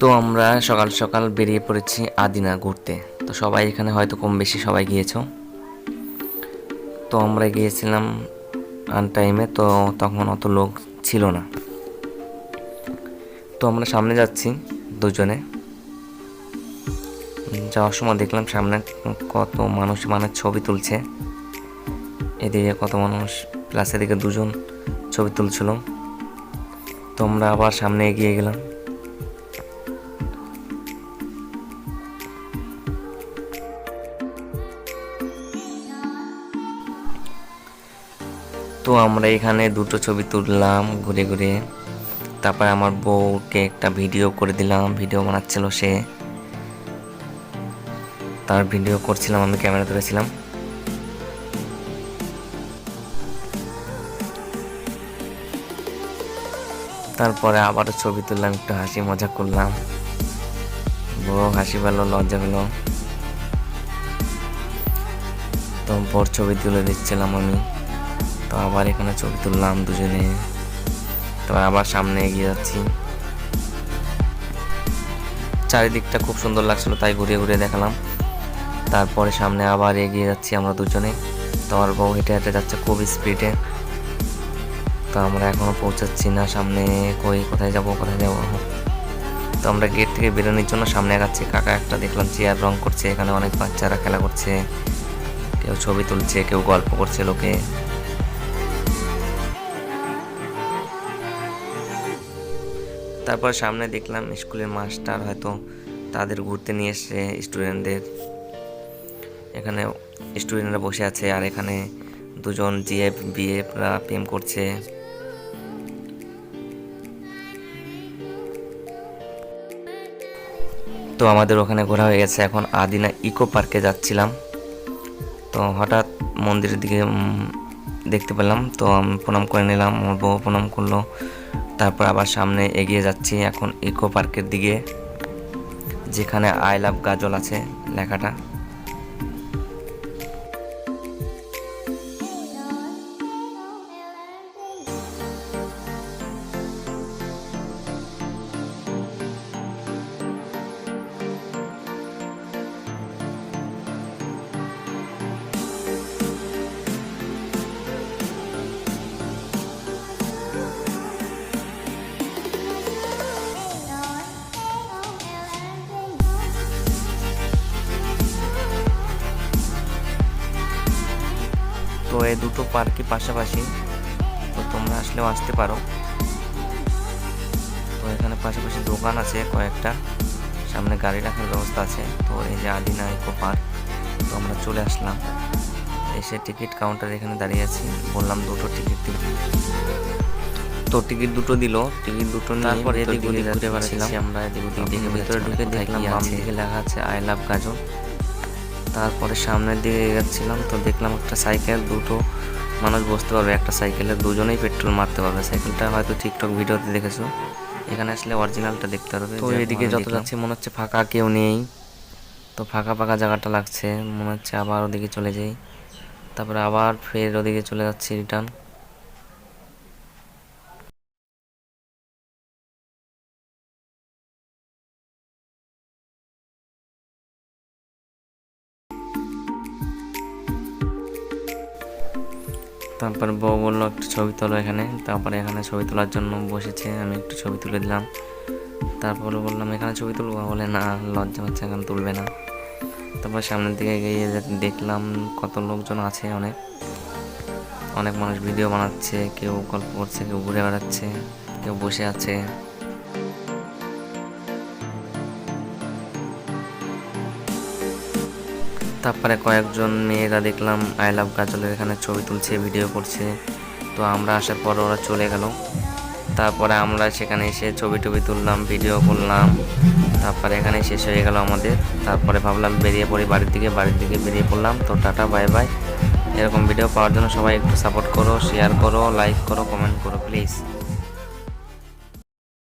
তো আমরা সকাল সকাল বেরিয়ে পড়েছি আদিনা ঘুরতে। তো সবাই এখানে হয়তো কম বেশি সবাই গিয়েছো। তো আমরা গিয়েছিলাম আন টাইমে তো তখন অত লোক ছিল না। তো আমরা সামনে যাচ্ছি দুজনে। যাওয়ার সময় দেখলাম সামনে কত মানুষ মানে ছবি তুলছে। এদিকে কত মানুষ প্লাস এদিকে দুজন ছবি তুলছিল। তো আমরা আবার সামনে এগিয়ে গেলাম। তো আমরা এখানে দুটো ছবি তুললাম ঘুরে ঘুরে। তারপর আমার বউকে একটা ভিডিও করে দিলাম, ভিডিও বানাচ্ছিল সে। তার ভিডিও করছিলাম, আমি ক্যামেরা ধরেছিলাম। তারপরে আবারও ছবি তুললাম, একটু হাসি মজা করলাম। বউ হাসি পেল, লজ্জা পেল। তো বর ছবি তুলে দিচ্ছিলাম আমি। তো আবার এখানে ছবি তুললাম দুজনে। তো আবার সামনে এগিয়ে যাচ্ছি। চারিদিকটা খুব সুন্দর লাগছিল, তাই ঘুরে ঘুরে দেখালাম। তারপরে সামনে আবার এগিয়ে যাচ্ছি আমরা দুজনে। তো আমার বউ হেঁটে হেঁটে যাচ্ছে খুব স্পিডে তো আমরা এখনও পৌঁছাচ্ছি না, সামনে কই, কোথায় যাব কোথায় যাব? তো আমরা গেট থেকে বেরোনোর জন্য সামনে আগাচ্ছি। কাকা একটা দেখলাম চেয়ার রং করছে, এখানে অনেক বাচ্চারা খেলা করছে। কেউ ছবি তুলছে, কেউ গল্প করছে লোকে। তারপর সামনে দেখলাম স্কুলের মাস্টার হয়তো তাদের ঘুরতে নিয়ে এসছে স্টুডেন্টদের। এখানে স্টুডেন্টরা বসে আছে আর এখানে দুজন জিএফ, বিএফরা প্রেম করছে। তো আমাদের ওখানে ঘোরা হয়ে গেছে। এখন আদিনা ইকো পার্কে যাচ্ছিলাম। তো হঠাৎ মন্দিরের দিকে দেখতে পেলাম। তো আমি প্রণাম করে নিলাম, আমার বউ প্রণাম করল। তারপর আবার সামনে এগিয়ে যাচ্ছি এখন ইকো পার্কের দিকে, যেখানে আই লাভ গাজল আছে লেখাটা। তো এই দুটো পার্কই পাশাপাশি তো তোমরা আসলেও আসতে পারো। তো এখানে পাশাপাশি দোকান আছে কয়েকটা। সামনে গাড়ি রাখার ব্যবস্থা আছে। তো এই যে আদিনা ইকো পার্ক তো আমরা চলে আসলাম। এসে টিকিট কাউন্টার এখানে দাঁড়িয়ে আছি। বললাম দুটো টিকিট তো টিকিট দুটো দিল। টিকিট দুটো তারপরে এদিক ওদিক ঘুরে ঘুরে বেড়াচ্ছি বেড়াচ্ছি আমরা এদিক ওদিক দেখে ভিতরে ঢুকে দেখলাম দেখি বাম দিকে লেখা আছে আই লাভ গাজল তারপরে সামনের দিকে যাচ্ছিলাম তো দেখলাম একটা সাইকেল দুটো মানুষ বসতে পারবে। একটা সাইকেলে দুজনেই পেট্রোল মারতে পারবে। সাইকেলটা হয়তো টিকটক ভিডিওতে দেখেছ। এখানে আসলে অরিজিনালটা দেখতে পারবে। তো এদিকে যত যাচ্ছে মনে হচ্ছে ফাঁকা কেউ নেই। তো ফাঁকা ফাঁকা জায়গাটা লাগছে। মনে হচ্ছে আবার ওদিকে চলে যাই। তারপরে আবার ফের ওদিকে চলে যাচ্ছি রিটার্ন তারপর বউ বলল, একটু ছবি তোলো এখানে। তারপরে এখানে ছবি তোলার জন্য বসেছে, আমি একটু ছবি তুলে দিলাম। তারপরে বললাম, এখানে ছবি তুলবো? বলে, না, লজ্জা হচ্ছে এখানে তুলবে না। তারপর সামনের দিকে গিয়ে দেখলাম, কত লোকজন আছে অনেক। অনেক মানুষ ভিডিও বানাচ্ছে, কেউ গল্প করছে, কেউ ঘুরে বেড়াচ্ছে, কেউ বসে আছে। তারপরে কয়েকজন মেয়েরা দেখলাম আই লাভ গাজলের এখানে ছবি তুলছে ভিডিও করছে। তো আমরা আসার পর ওরা চলে গেল। তারপরে আমরা সেখানে এসে ছবি টবি তুললাম ভিডিও করলাম। তারপরে এখানে শেষ হয়ে গেল আমাদের। তারপরে ভাবলাম বেরিয়ে পড়ি বাড়ির দিকে বাড়ির দিকে বেরিয়ে পড়লাম। তো টাটা বাই বাই এরকম ভিডিও পাওয়ার জন্য সবাই একটু সাপোর্ট করো শেয়ার করো লাইক করো কমেন্ট করো প্লিজ